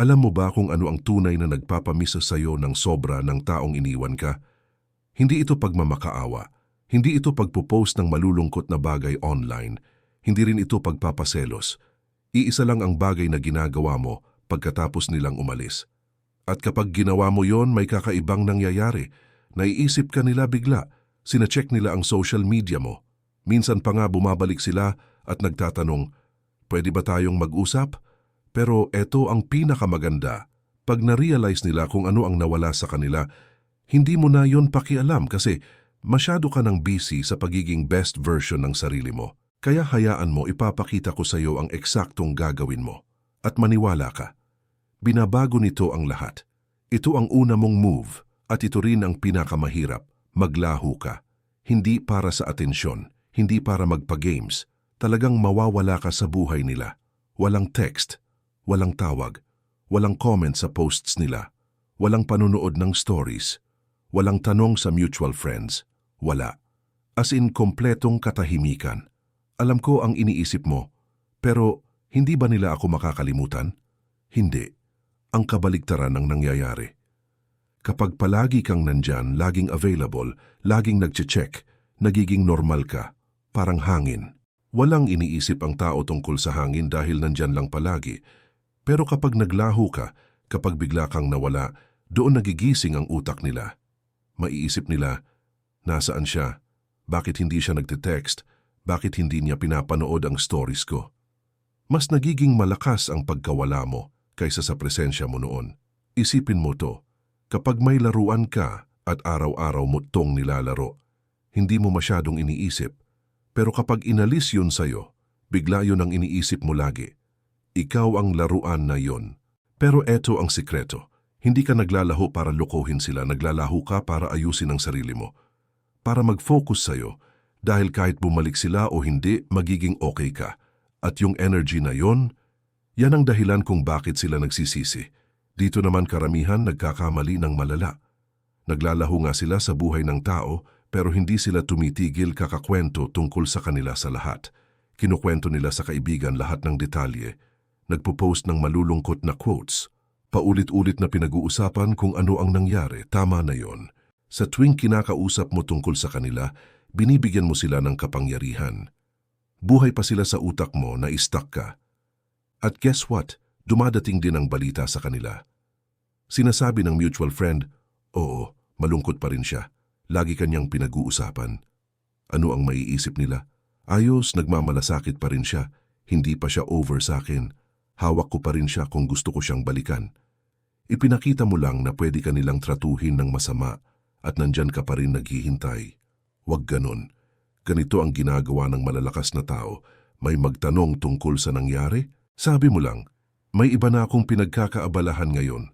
Alam mo ba kung ano ang tunay na nagpapamisa sa'yo ng sobra ng taong iniwan ka? Hindi ito pagmamakaawa. Hindi ito pagpupost ng malulungkot na bagay online. Hindi rin ito pagpapaselos. Iisa lang ang bagay na ginagawa mo pagkatapos nilang umalis. At kapag ginawa mo yon, may kakaibang nangyayari. Naiisip ka nila bigla. Sinacheck nila ang social media mo. Minsan pa nga bumabalik sila at nagtatanong, pwede ba tayong mag-usap? Pero eto ang pinakamaganda. Pag na-realize nila kung ano ang nawala sa kanila, hindi mo na yon pakialam kasi masyado ka ng busy sa pagiging best version ng sarili mo. Kaya hayaan mo ipapakita ko sa iyo ang eksaktong gagawin mo. At maniwala ka. Binabago nito ang lahat. Ito ang una mong move at ito rin ang pinakamahirap. Maglaho ka. Hindi para sa atensyon, hindi para magpa-games. Talagang mawawala ka sa buhay nila. Walang text, walang tawag, walang comment sa posts nila, walang panunood ng stories, walang tanong sa mutual friends, wala. As in kompletong katahimikan. Alam ko ang iniisip mo, pero hindi ba nila ako makakalimutan? Hindi. Ang kabaligtaran ng nangyayari. Kapag palagi kang nandyan, laging available, laging nagche-check, nagiging normal ka, parang hangin. Walang iniisip ang tao tungkol sa hangin dahil nandyan lang palagi. Pero kapag naglaho ka, kapag bigla kang nawala, doon nagigising ang utak nila. Maiisip nila, nasaan siya? Bakit hindi siya nagte-text? Bakit hindi niya pinapanood ang stories ko? Mas nagiging malakas ang pagkawala mo kaysa sa presensya mo noon. Isipin mo to, kapag may laruan ka at araw-araw mo tong nilalaro, hindi mo masyadong iniisip. Pero kapag inalis yun sa'yo, bigla yun ang iniisip mo lagi. Ikaw ang laruan na yon. Pero eto ang sikreto. Hindi ka naglalaho para lukuhin sila, naglalaho ka para ayusin ang sarili mo. Para mag-focus sa'yo, dahil kahit bumalik sila o hindi, magiging okay ka. At yung energy na yon, yan ang dahilan kung bakit sila nagsisisi. Dito naman karamihan nagkakamali ng malala. Naglalaho nga sila sa buhay ng tao pero hindi sila tumitigil kakakwento tungkol sa kanila sa lahat. Kinukwento nila sa kaibigan lahat ng detalye. Nagpo-post ng malulungkot na quotes. Paulit-ulit na pinag-uusapan kung ano ang nangyari, tama na yon. Sa tuwing kinakausap mo tungkol sa kanila, binibigyan mo sila ng kapangyarihan. Buhay pa sila sa utak mo na istak ka. At guess what? Dumadating din ang balita sa kanila. Sinasabi ng mutual friend, oo, malungkot pa rin siya. Lagi kanyang pinag-uusapan. Ano ang maiisip nila? Ayos, nagmamalasakit pa rin siya. Hindi pa siya over sa akin. Hawak ko pa rin siya kung gusto ko siyang balikan. Ipinakita mo lang na pwede ka nilang tratuhin ng masama at nandyan ka pa rin naghihintay. Huwag ganon. Ganito ang ginagawa ng malalakas na tao. May magtanong tungkol sa nangyari? Sabi mo lang, may iba na akong pinagkakaabalahan ngayon.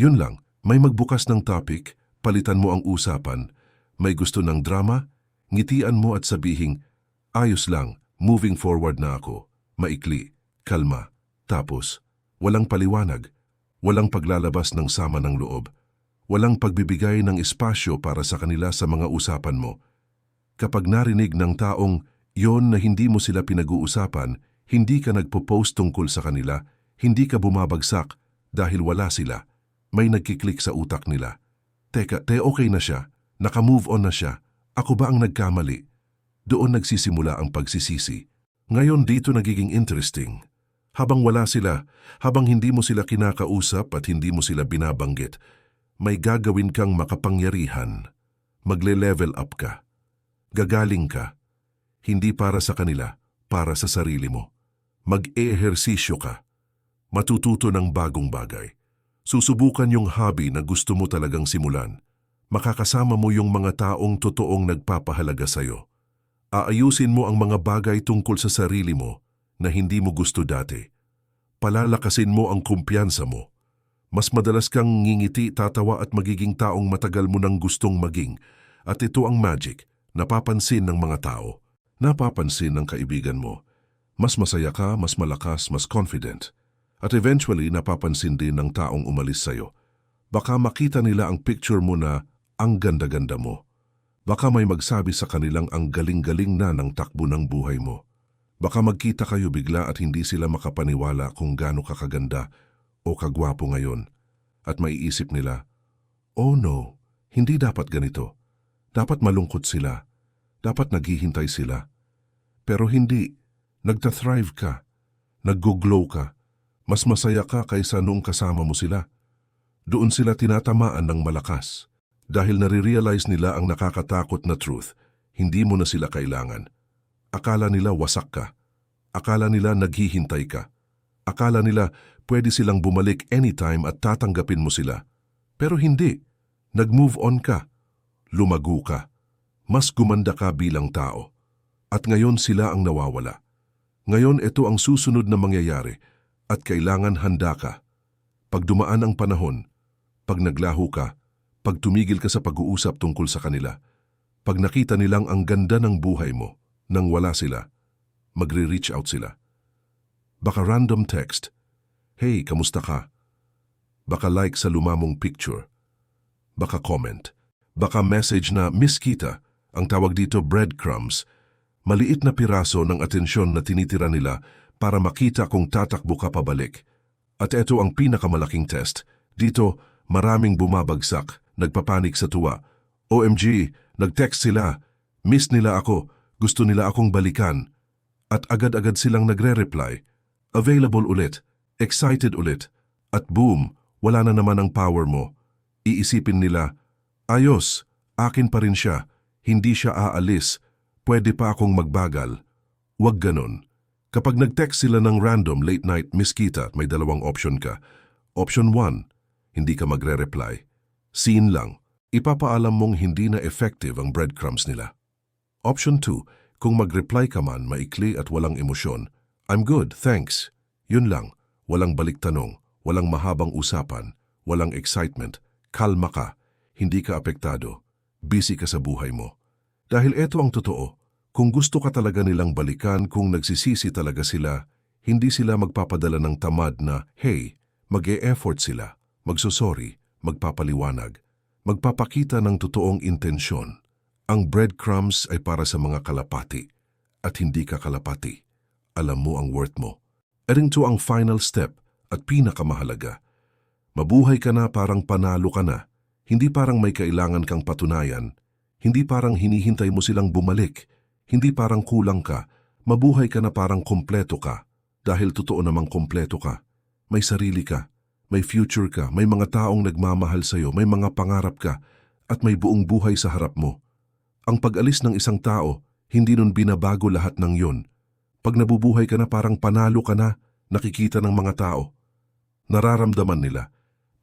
Yun lang, may magbukas ng topic, palitan mo ang usapan, may gusto ng drama, ngitian mo at sabihing, ayos lang, moving forward na ako, maikli, kalma, tapos, walang paliwanag, walang paglalabas ng sama ng loob, walang pagbibigay ng espasyo para sa kanila sa mga usapan mo. Kapag narinig ng taong yon na hindi mo sila pinag-uusapan, hindi ka nagpo-post tungkol sa kanila, hindi ka bumabagsak dahil wala sila, may nagkiklik sa utak nila. Teka, te okay na siya. Naka-move on na siya. Ako ba ang nagkamali? Doon nagsisimula ang pagsisisi. Ngayon dito nagiging interesting. Habang wala sila, habang hindi mo sila kinakausap at hindi mo sila binabanggit, may gagawin kang makapangyarihan. Magle-level up ka. Gagaling ka. Hindi para sa kanila, para sa sarili mo. Mag-ehersisyo ka. Matututo ng bagong bagay. Susubukan yung hobby na gusto mo talagang simulan. Makakasama mo yung mga taong totoong nagpapahalaga sa'yo. Aayusin mo ang mga bagay tungkol sa sarili mo na hindi mo gusto dati. Palalakasin mo ang kumpiyansa mo. Mas madalas kang ngingiti, tatawa at magiging taong matagal mo nang gustong maging. At ito ang magic, napapansin ng mga tao. Napapansin ng kaibigan mo. Mas masaya ka, mas malakas, mas confident. At eventually napapansin din ng taong umalis sa'yo. Baka makita nila ang picture mo na ang ganda-ganda mo. Baka may magsabi sa kanilang ang galing-galing na ng takbo ng buhay mo. Baka magkita kayo bigla at hindi sila makapaniwala kung gaano kakaganda o kagwapo ngayon at maiisip nila, Oh no, hindi dapat ganito. Dapat malungkot sila. Dapat naghihintay sila. Pero hindi. Nagta-thrive ka. Nag-glow ka. Mas masaya ka kaysa noong kasama mo sila. Doon sila tinatamaan ng malakas. Dahil nare-realize nila ang nakakatakot na truth, hindi mo na sila kailangan. Akala nila wasak ka. Akala nila naghihintay ka. Akala nila pwede silang bumalik anytime at tatanggapin mo sila. Pero hindi. Nag-move on ka. Lumago ka. Mas gumanda ka bilang tao. At ngayon sila ang nawawala. Ngayon ito ang susunod na mangyayari at kailangan handa ka. Pag dumaan ang panahon, pag naglaho ka, pag tumigil ka sa pag-uusap tungkol sa kanila, pag nakita nilang ang ganda ng buhay mo nang wala sila, magre-reach out sila. Baka random text, Hey, kamusta ka? Baka like sa lumamong picture. Baka comment. Baka message na Miss Kita, ang tawag dito breadcrumbs, maliit na piraso ng atensyon na tinitira nila para makita kung tatakbo ka pabalik. At ito ang pinakamalaking test. Dito, maraming bumabagsak, nagpapanik sa tuwa. OMG, nag-text sila. Miss nila ako, gusto nila akong balikan. At agad-agad silang nagre-reply. Available ulit, excited ulit. At boom, wala na naman ang power mo. Iisipin nila, ayos, akin pa rin siya, hindi siya aalis, pwede pa akong magbagal. Huwag ganon. Kapag nag-text sila ng random late night Miss Kita, may dalawang option ka. Option 1, hindi ka magre-reply. Scene lang, ipapaalam mong hindi na effective ang breadcrumbs nila. Option 2, kung mag-reply ka man maikli at walang emosyon, I'm good, thanks. Yun lang, walang balik tanong, walang mahabang usapan, walang excitement, kalma ka, hindi ka apektado, busy ka sa buhay mo. Dahil eto ang totoo, kung gusto ka talaga nilang balikan kung nagsisisi talaga sila, hindi sila magpapadala ng tamad na, hey, mag-e-effort sila, magsusorry, magpapaliwanag, magpapakita ng totoong intensyon. Ang breadcrumbs ay para sa mga kalapati at hindi ka kalapati. Alam mo ang worth mo. Ering to ang final step at pinakamahalaga. Mabuhay ka na parang panalo ka na, hindi parang may kailangan kang patunayan, hindi parang hinihintay mo silang bumalik, hindi parang kulang ka, mabuhay ka na parang kompleto ka, dahil totoo namang kompleto ka. May sarili ka, may future ka, may mga taong nagmamahal sa'yo, may mga pangarap ka, at may buong buhay sa harap mo. Ang pag-alis ng isang tao, hindi nun binabago lahat ng yun. Pag nabubuhay ka na parang panalo ka na, nakikita ng mga tao. Nararamdaman nila,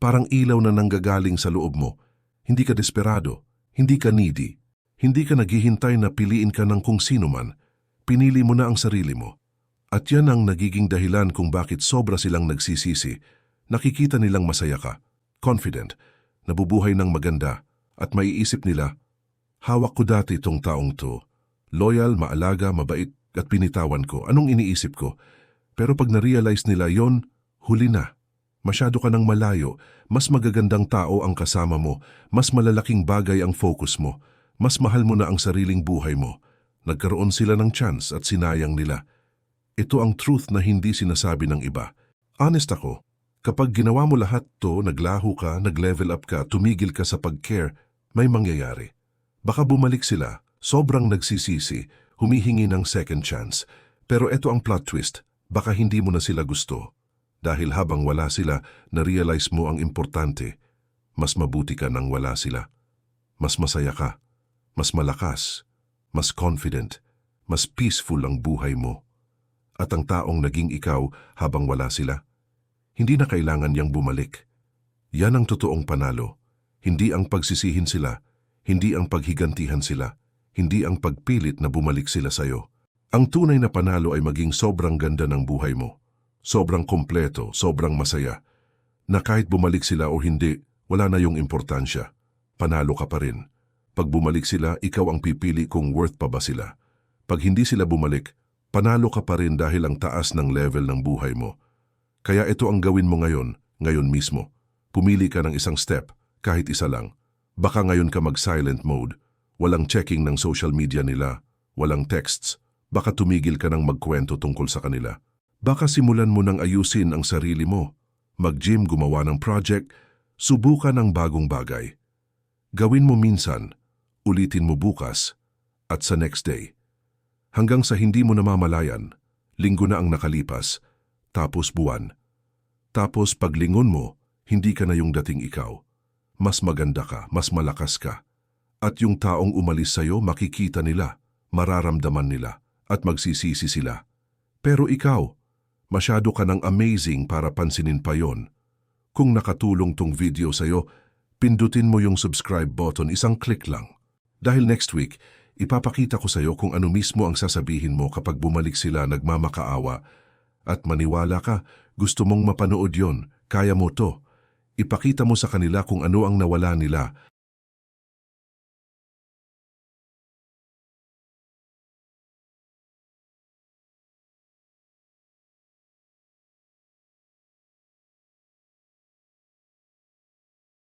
parang ilaw na nanggagaling sa loob mo. Hindi ka desperado, hindi ka needy, hindi ka naghihintay na piliin ka ng kung sino man. Pinili mo na ang sarili mo. At yan ang nagiging dahilan kung bakit sobra silang nagsisisi. Nakikita nilang masaya ka, confident, nabubuhay ng maganda, at maiisip nila, hawak ko dati itong taong to. Loyal, maalaga, mabait, at pinitawan ko. Anong iniisip ko? Pero pag na-realize nila yon, huli na. Masyado ka ng malayo, mas magagandang tao ang kasama mo, mas malalaking bagay ang focus mo, mas mahal mo na ang sariling buhay mo. Nagkaroon sila ng chance at sinayang nila. Ito ang truth na hindi sinasabi ng iba. Honest ako, kapag ginawa mo lahat to, naglaho ka, nag-level up ka, tumigil ka sa pag-care, may mangyayari. Baka bumalik sila, sobrang nagsisisi, humihingi ng second chance. Pero ito ang plot twist, baka hindi mo na sila gusto. Dahil habang wala sila, na-realize mo ang importante. Mas mabuti ka nang wala sila. Mas masaya ka mas malakas, mas confident, mas peaceful ang buhay mo. At ang taong naging ikaw habang wala sila, hindi na kailangan niyang bumalik. Yan ang totoong panalo. Hindi ang pagsisihin sila, hindi ang paghigantihan sila, hindi ang pagpilit na bumalik sila sa'yo. Ang tunay na panalo ay maging sobrang ganda ng buhay mo. Sobrang kompleto, sobrang masaya. Na kahit bumalik sila o hindi, wala na yung importansya. Panalo ka pa rin. Pag bumalik sila, ikaw ang pipili kung worth pa ba sila. Pag hindi sila bumalik, panalo ka pa rin dahil ang taas ng level ng buhay mo. Kaya ito ang gawin mo ngayon, ngayon mismo. Pumili ka ng isang step, kahit isa lang. Baka ngayon ka mag-silent mode. Walang checking ng social media nila. Walang texts. Baka tumigil ka ng magkwento tungkol sa kanila. Baka simulan mo nang ayusin ang sarili mo. mag-gym, gumawa ng project, subukan ang bagong bagay. Gawin mo minsan, ulitin mo bukas, at sa next day. Hanggang sa hindi mo namamalayan, linggo na ang nakalipas, tapos buwan. Tapos paglingon mo, hindi ka na yung dating ikaw. Mas maganda ka, mas malakas ka. At yung taong umalis sa'yo, makikita nila, mararamdaman nila, at magsisisi sila. Pero ikaw, masyado ka ng amazing para pansinin pa yon. Kung nakatulong tong video sa'yo, pindutin mo yung subscribe button, isang click lang. Dahil next week, ipapakita ko sa'yo kung ano mismo ang sasabihin mo kapag bumalik sila nagmamakaawa. At maniwala ka, gusto mong mapanood yon, kaya mo to. Ipakita mo sa kanila kung ano ang nawala nila